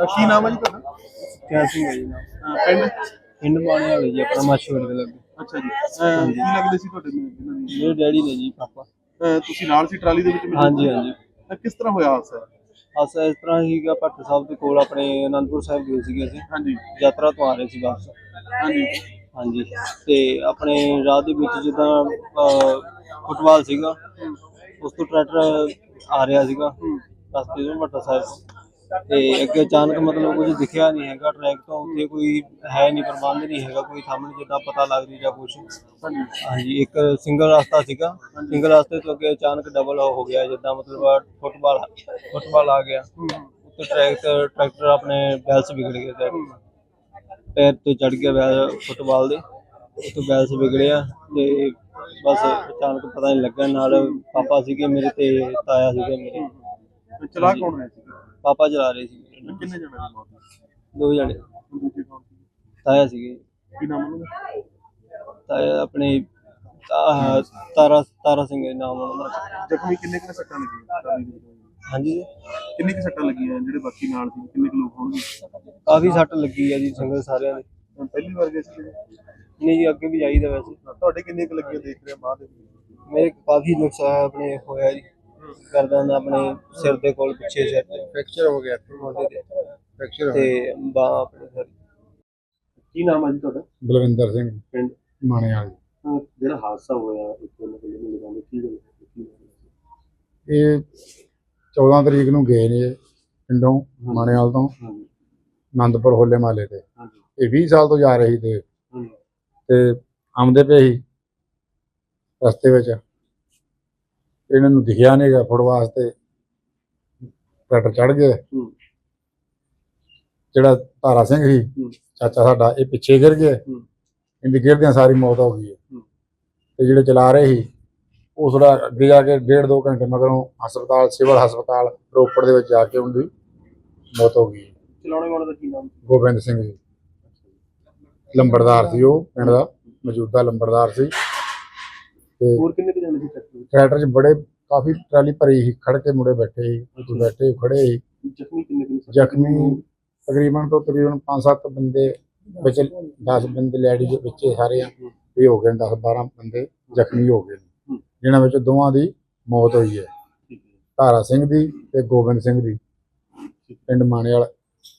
ਕੀ ਨਾਮ ਹੈ ਜੀ ਤੁਹਾਡਾ? ਕਿਆ ਸਿੰਘ ਹੈ ਜੀ ਨਾਮ? ਅਹ ਪਿੰਡ? ਪਿੰਡ ਬਾਣੇ ਵਾਲੇ ਜੀ ਆਪਣਾ ਮਸ਼ਹੂਰ ਦੇ ਲੱਗੇ। ਅੱਛਾ ਜੀ। ਅਹ ਕੀ ਲੱਗਦੇ ਸੀ ਤੁਹਾਡੇ ਨੂੰ ਇਹਨਾਂ ਦੀ? ਮੇਰੇ ਡੈਡੀ ਨੇ ਜੀ ਪਾਪਾ। ਅਹ ਤੁਸੀਂ ਨਾਲ ਸੀ ਟਰਾਲੀ ਦੇ ਵਿੱਚ ਮਿਲੇ? ਹਾਂਜੀ ਹਾਂਜੀ। ਅਹ ਕਿਸ ਤਰ੍ਹਾਂ ਹੋਇਆ ਹਾਦਸਾ? ਅਸਾਂ ਇਸ ਤਰ੍ਹਾਂ ਹੀਗਾ ਭੱਟ ਸਾਹਿਬ ਦੇ ਕੋਲ ਆਪਣੇ ਅਨੰਦਪੁਰ ਸਾਹਿਬ ਗਏ ਸੀਗੇ ਅਸੀਂ। ਹਾਂਜੀ। ਯਾਤਰਾ ਤੋਂ ਆ ਰਹੇ ਸੀ ਵਾਪਸ। ਹਾਂਜੀ। ਹਾਂਜੀ। ਤੇ ਆਪਣੇ ਰਾਹ ਦੇ ਵਿੱਚ ਜਿੱਦਾਂ ਅਹ, ਫੁੱਟਬਾਲ ਸੀਗਾ। ਉਸ ਤੋਂ ਟਰੈਕਟਰ ਆ ਰਿਹਾ ਸੀਗਾ। ਰਸਤੇ ਤੋਂ ਭੱਟਾ ਸਾਹਿਬ। ਤੋਂ। ਤੇ ਅੱਗੇ ਅਚਾਨਕ ਮਤਲਬ ਕੁਝ ਦਿਖਿਆ ਨਹੀਂ ਹੈਗਾ ਟਰੈਕ ਤੋਂ ਉੱਥੇ ਕੋਈ ਹੈ ਨਹੀਂ, ਪ੍ਰਬੰਧ ਨਹੀਂ ਹੈਗਾ, ਕੋਈ ਸਾਹਮਣੇ ਜਿੱਦਾਂ ਪਤਾ ਲੱਗਦੀ ਜਾਂ ਕੁਝ ਹਾਂਜੀ, ਇੱਕ ਸਿੰਗਲ ਰਸਤਾ ਸੀਗਾ। ਸਿੰਗਲ ਰਸਤੇ ਤੋਂ ਅੱਗੇ ਅਚਾਨਕ ਡਬਲ ਹੋ ਗਿਆ, ਜਿੱਦਾਂ ਮਤਲਬ ਫੁੱਟਬਾਲ ਫੁੱਟਬਾਲ ਆ ਗਿਆ। ਉੱਤੇ ਟਰੈਕਟਰ ਟਰੈਕਟਰ ਆਪਣੇ ਬੈਲਸ ਵਿਗੜ ਗਏ ਤੇ ਪੈਰ ਤੋਂ ਚੜ ਗਿਆ ਬੈਲ ਫੁੱਟਬਾਲ ਦੇ। ਉੱਤੇ ਬੈਲਸ ਵਿਗੜਿਆ ਤੇ ਬਸ ਅਚਾਨਕ ਪਤਾ ਨਹੀਂ ਲੱਗਾ ਨਾਲ ਪਾਪਾ ਸੀਗੇ ਮੇਰੇ ਤੇ ਤਾਇਆ ਸੀਗੇ ਮੇਰੇ। ਚਲਾ ਕੌਣ ਰਿਹਾ ਸੀ ਪਾਪਾ ਚਲਾ ਰਹੇ ਸੀ। ਕਿੰਨੇ ਜਣੇ ਦੀ ਮੌਤ ਹੋਈ? ਦੋ ਜਣੇ। ਦੂਜੇ ਕੌਣ ਸੀ? ਤਾਇਆ ਸੀਗੇ। ਕੀ ਨਾਮ ਉਹਨਾਂ ਦਾ? ਤਾਇਆ ਆਪਣੇ ਤਾ- ਤਾਰਾ ਤਾਰਾ ਸਿੰਘ ਦੇ ਨਾਮ ਉਹਨਾਂ ਦਾ। ਜ਼ਖਮੀ ਕਿੰਨੇ ਕਿੰਨੇ ਸੱਟਾਂ ਲੱਗੀਆਂ? ਟਰਾਲੀ ਦੇ ਵਿੱਚ? ਹਾਂਜੀ ਕਿੰਨੇ ਕਿ ਸੱਟਾਂ ਲੱਗੀਆਂ ਜਿਹੜੇ ਬਾਕੀ ਨਾਲ ਸੀ? ਕਿੰਨੇ ਕੁ ਲੋਕ ਹੋਣਗੇ? ਕਾਫੀ ਸੱਟ ਲੱਗੀ ਆ ਜੀ ਸੰਗਤ ਸਾਰਿਆਂ ਦੇ। ਪਹਿਲੀ ਵਾਰ ਗਏ ਸੀ? ਨਹੀਂ ਜੀ ਅੱਗੇ ਵੀ ਜਾਈਦਾ ਵੈਸੇ। ਤੁਹਾਡੇ ਕਿੰਨੇ ਕੁ ਲੱਗੀਆਂ? ਦੇਖ ਰਹੇ ਬਾਅਦ ਦੇ ਵਿੱਚ? ਮੇਰੇ ਕਾਫੀ ਨੁਕਸਾਨ ਆਪਣੇ ਹੋਇਆ ਜੀ। ਗਰਦਨ ਆਪਣੇ ਸਿਰ ਦੇ ਕੋਲ ਪਿੱਛੇ ਸਿਰ ਤੇ। ਫ੍ਰੈਕਚਰ ਹੋ ਗਿਆ। ਮੋਢੇ ਤੇ ਫ੍ਰੈਕਚਰ ਤੇ ਬਾਹ ਆਪਣੇ ਸਿਰ। ਕੀ ਨਾਮ ਹੈ ਜੀ ਤੁਹਾਡਾ? ਬਲਵਿੰਦਰ ਸਿੰਘ। ਪਿੰਡ? ਮਾਣੇ ਵਾਲੀ ਅਹ ਜਿਹੜਾ ਹਾਦਸਾ ਹੋਇਆ ਇੱਕ ਮਤਲਬ ਮੈਨੂੰ ਲਗਾਉਂਦੇ ਕੀ ਗੱਲ ਹੋਈ? ਕੀ ਹੋਇਆ? ਇਹ 14 ਤਰੀਕ ਨੂੰ ਗਏ ਨੇ ਇਹ ਪਿੰਡੋਂ ਮਾਣੇਵਾਲ ਤੋਂ। ਹਾਂਜੀ। ਆਨੰਦਪੁਰ ਹੋਲੇ ਮਾਲੇ ਤੇ। ਹਾਂਜੀ। ਇਹ 20 ਸਾਲ ਤੋਂ ਜਾ ਰਹੀ ਤੇ। ਹਾਂਜੀ। ਤੇ ਆਉਂਦੇ ਪਏ ਸੀ। ਰਸਤੇ ਵਿੱਚ। ਇਹਨਾਂ ਨੂੰ ਦਿਖਿਆ ਨਹੀਂਗਾ ਫੁੱਟ ਵਾਸਤੇ ਟਰੈਕਟਰ ਚੜ ਗਏ ਜਿਹੜਾ ਤਾਰਾ ਸਿੰਘ ਸੀ ਚਾਚਾ ਸਾਡਾ ਇਹ ਪਿੱਛੇ ਗਿਰ ਹੂੰ। ਇਹਦੀ ਗਿਰਦਿਆਂ ਸਾਰੀ ਮੌਤ ਹੋ ਗਈ ਹੂੰ। ਤੇ ਜਿਹੜੇ ਚਲਾ ਰਹੇ ਸੀ ਉਹ ਥੋੜਾ ਅੱਗੇ ਜਾ ਕੇ ਡੇਢ ਦੋ ਘੰਟੇ ਮਗਰੋਂ ਹਸਪਤਾਲ ਸਿਵਲ ਹਸਪਤਾਲ ਰੋਪੜ ਦੇ ਵਿੱਚ ਜਾ ਕੇ ਉਹਦੀ ਮੌਤ ਹੋ ਗਈ ਚਲਾਉਣੇ ਵਾਲੇ ਦਾ ਕੀ ਨਾਮ? ਗੋਬਿੰਦ ਸਿੰਘ ਜੀ। ਲੰਬੜਦਾਰ ਸੀ ਉਹ ਪਿੰਡ ਦਾ ਮੌਜੂਦਾ ਲੰਬੜਦਾਰ ਸੀ। ਤੇ ਹੋਰ ਕਿੰਨੇ ਕੁ ਜਾਣੇ ਸੀ ਟਰੈਕਟਰ ਵਿੱਚ? ਟਰੈਕਟਰ 'ਚ ਬੜੇ ਕਾਫੀ ਟਰਾਲੀ ਭਰੀ ਸੀ ਖੜ ਕੇ ਮੁੰਡੇ ਬੈਠੇ ਸੀ ਉੱਥੇ ਬੈਠੇ ਖੜੇ ਸੀ। ਜ਼ਖਮੀ ਕਿੰਨੇ ਕਿੰਨੇ ਸੀ? ਜ਼ਖਮੀ ਤਕਰੀਬਨ ਤੋਂ ਤਕਰੀਬਨ 5-7 ਬੰਦੇ ਵਿੱਚ 10 ਬੰਦੇ ਲੈਡੀ ਦੇ ਵਿੱਚ ਸਾਰੇ ਆ ਇਹ ਹੋ ਗਏ 10-12 ਬੰਦੇ ਜ਼ਖਮੀ ਹੋ ਗਏ ਨੇ। ਜਿਨ੍ਹਾਂ ਵਿੱਚ ਦੋਵਾਂ ਦੀ ਮੌਤ ਹੋਈ ਹੈ। ਠੀਕ ਹੈ। ਧਾਰਾ ਸਿੰਘ ਦੀ ਤੇ ਗੋਬਿੰਦ ਸਿੰਘ ਦੀ। ਪਿੰਡ ਮਾਣੇਵਾਲ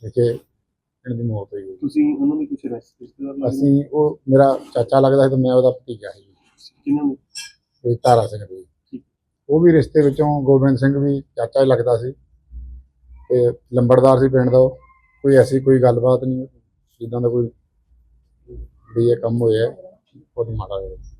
ਵਿਖੇ ਇਹਨਾਂ ਦੀ ਮੌਤ ਹੋਈ ਹੈ। ਤੁਸੀਂ ਉਹਨਾਂ ਦੀ ਕੁਝ ਰਿਸ਼ਤੇਦਾਰ ਲੱਗਦੇ ਅਸੀਂ ਉਹ ਮੇਰਾ ਚਾਚਾ ਲੱਗਦਾ ਸੀ ਤੇ ਮੈਂ ਉਹਦਾ ਭਤੀਜਾ ਸੀ। ਕਿਹਨਾਂ ਨੇ? ਤੇ ਤਾਰਾ ਸਿੰਘ ਦੀ ਉਹ ਵੀ ਰਿਸ਼ਤੇ ਵਿੱਚੋਂ ਗੋਬਿੰਦ ਸਿੰਘ ਵੀ ਚਾਚਾ ਹੀ ਲੱਗਦਾ ਸੀ ਤੇ ਲੰਬੜਦਾਰ ਸੀ ਪਿੰਡ ਦਾ ਉਹ। ਕੋਈ ਐਸੀ ਕੋਈ ਗੱਲਬਾਤ ਨਹੀਂ ਜਿੱਦਾਂ ਦਾ ਕੋਈ ਵੀ ਇਹ ਕੰਮ ਹੋਇਆ ਉਹ ਮਾੜਾ ਹੋਇਆ।